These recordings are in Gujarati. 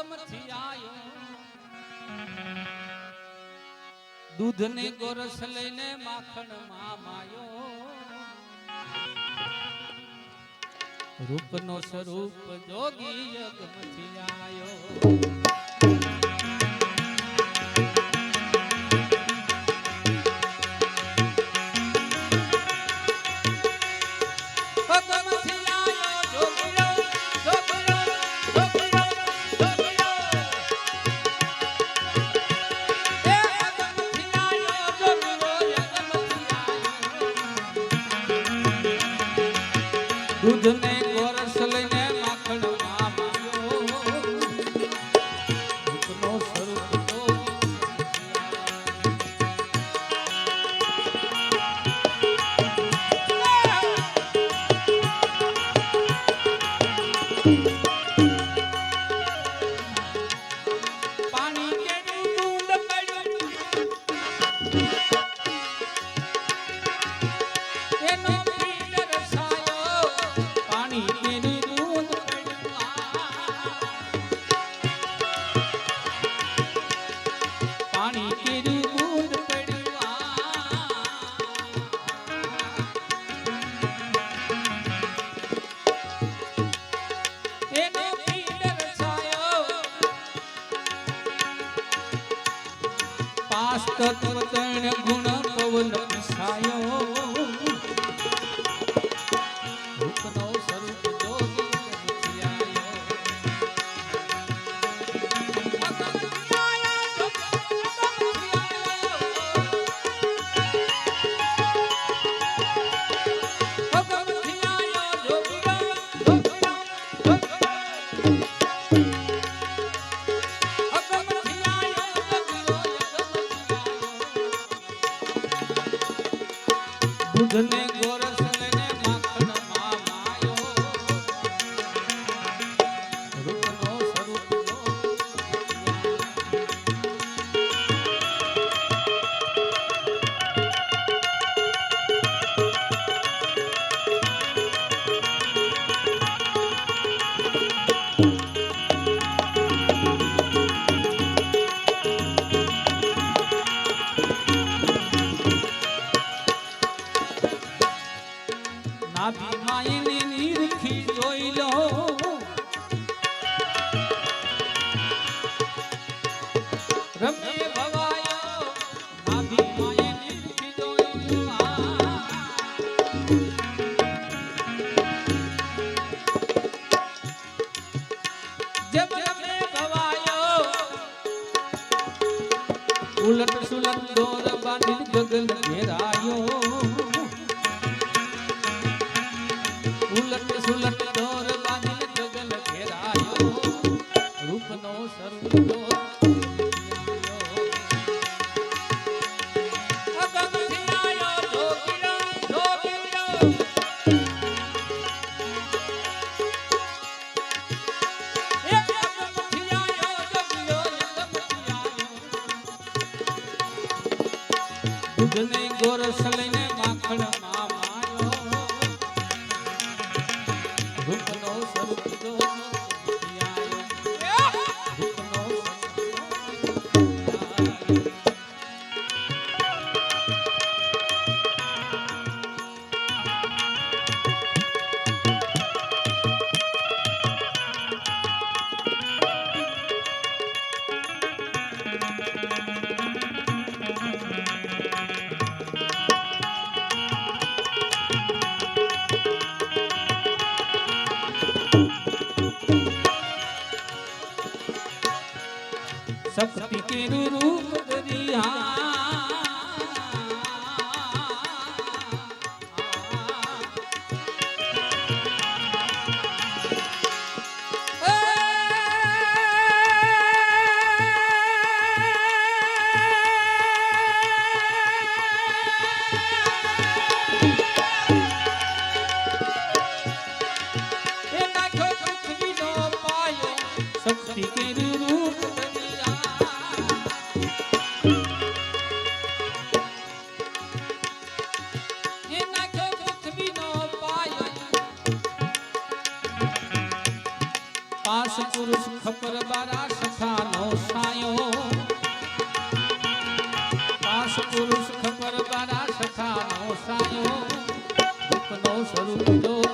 ગમ આયો. દૂધ ને ગોરસ લઈને માખણમાં માયો રૂપ નો સ્વરૂપ જોગી યજ્ઞ આયો. Good todo बुझने गोर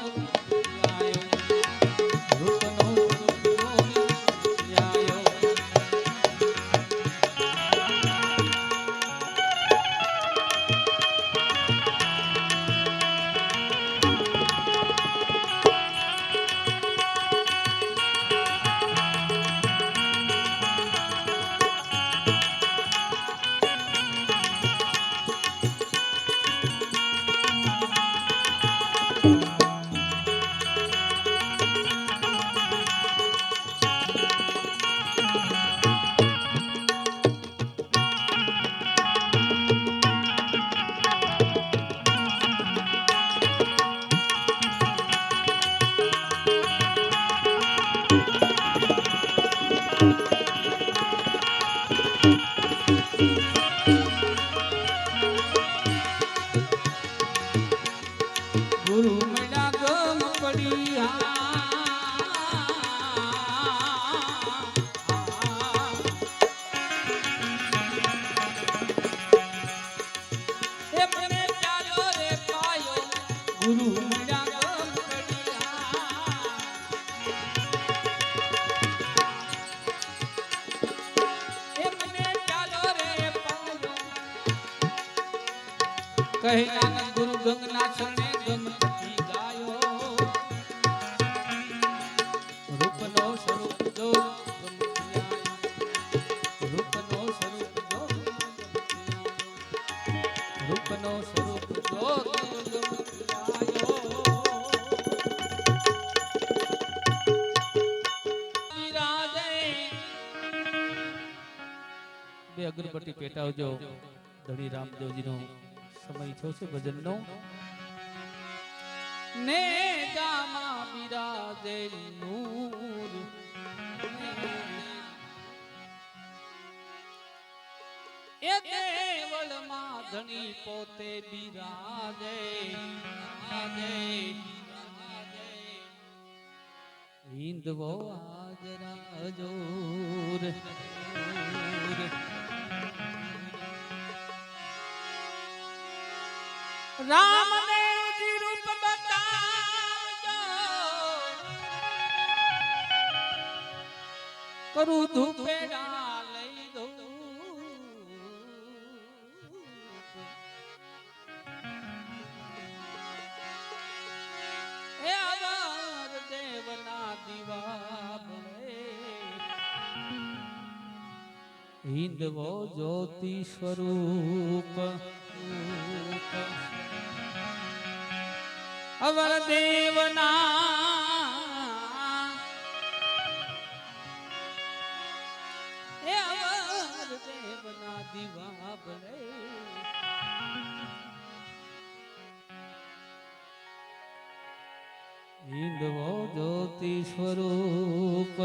Thank you. બે અગરબત્તી પેટાવજો. ધણી રામદેવજીનો સમય થયો છે ભજનનો. ને ધણી પોતે બિરાજે બિરાજે. હિંદવો આજરા હજૂર રામદેવજી કરું ધૂપેડા લઈ દઉં. હે અવર દેવના દીવા હિન્દવો જ્યોતિ સ્વરૂપ. અવર દેવના દેવના દીવા બળે હિંદવો જ્યોતિ સ્વરૂપ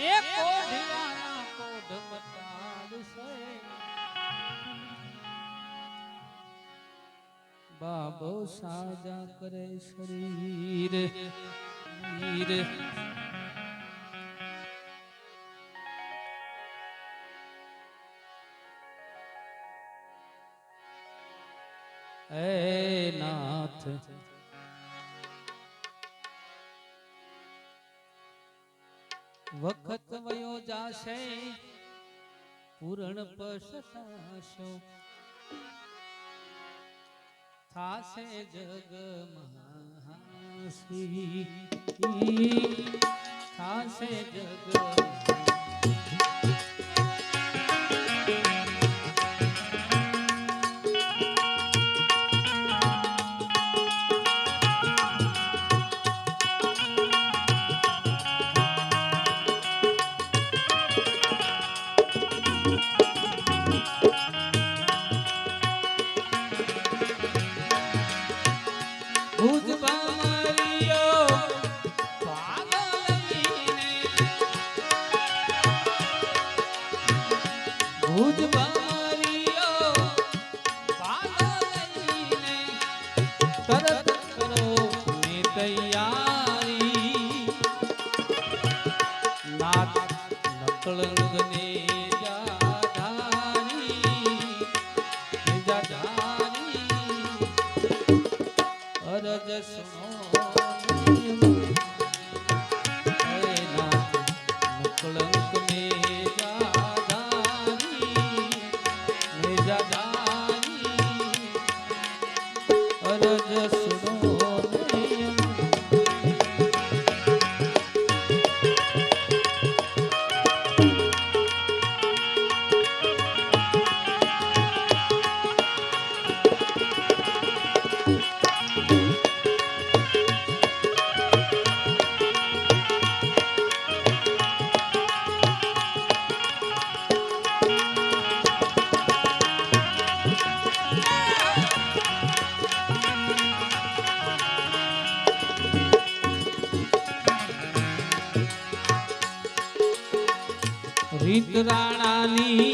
એ કોઢિયાના કોઢ મટાડશે બાબો સાજા કરે શરીર વીર પૂરણ પસતાશો થાશે જગ મહાસી થાશે જગ રીત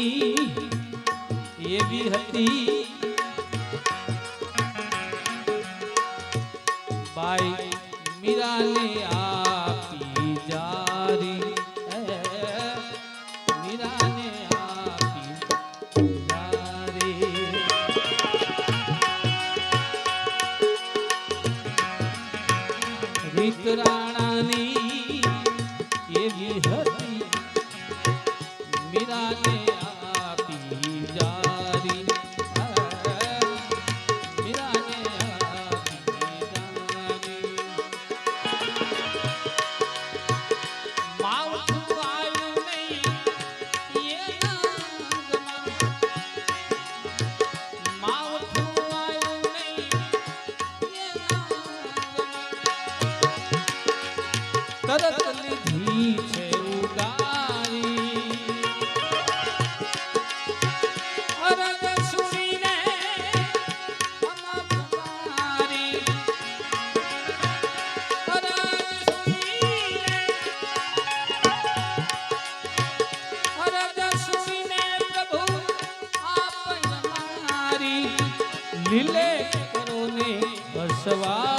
લીલે કરો ને અસવારી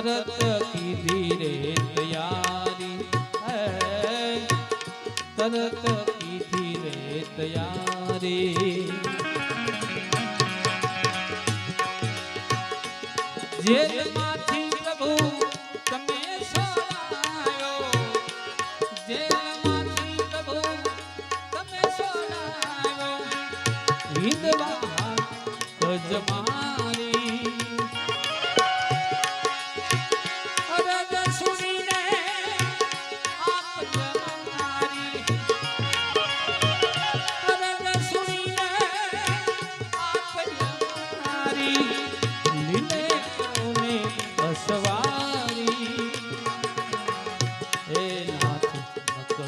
તરત કીધી રે તૈયારી તરત કીધી રે તૈયારી જે મારા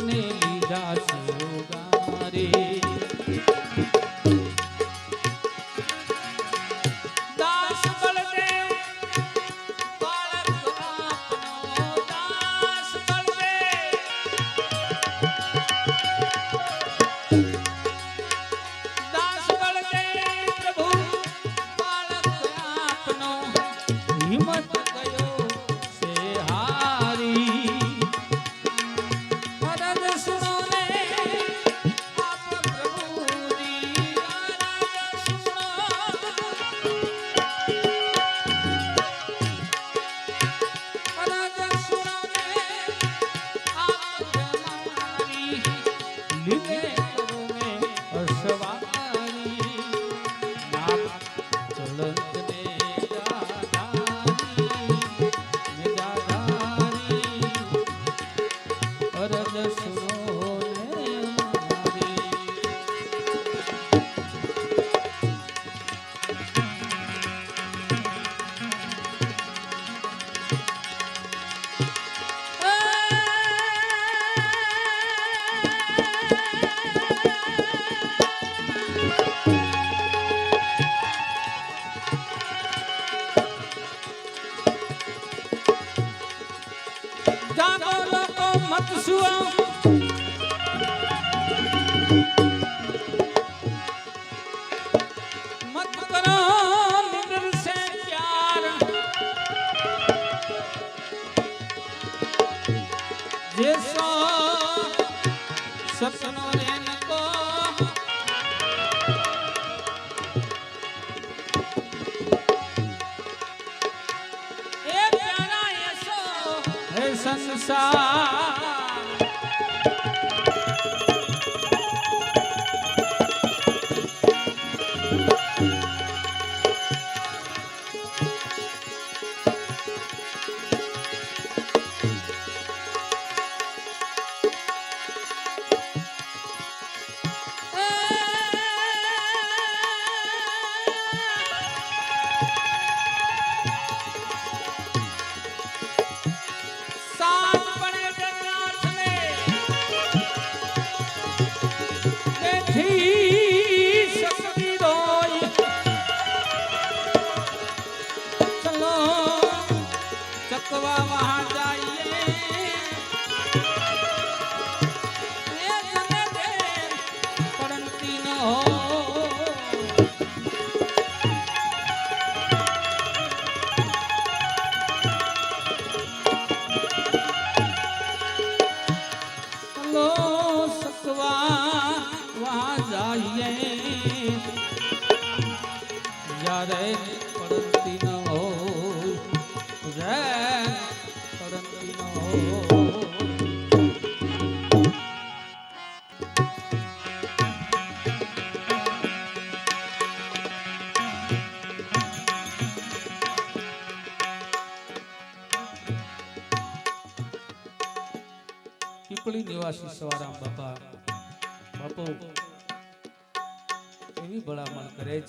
ને લીધા છે ઘેરાઈએ યારે પડતી ન રે પડતી ન પીપળી નિવાસી સવારામ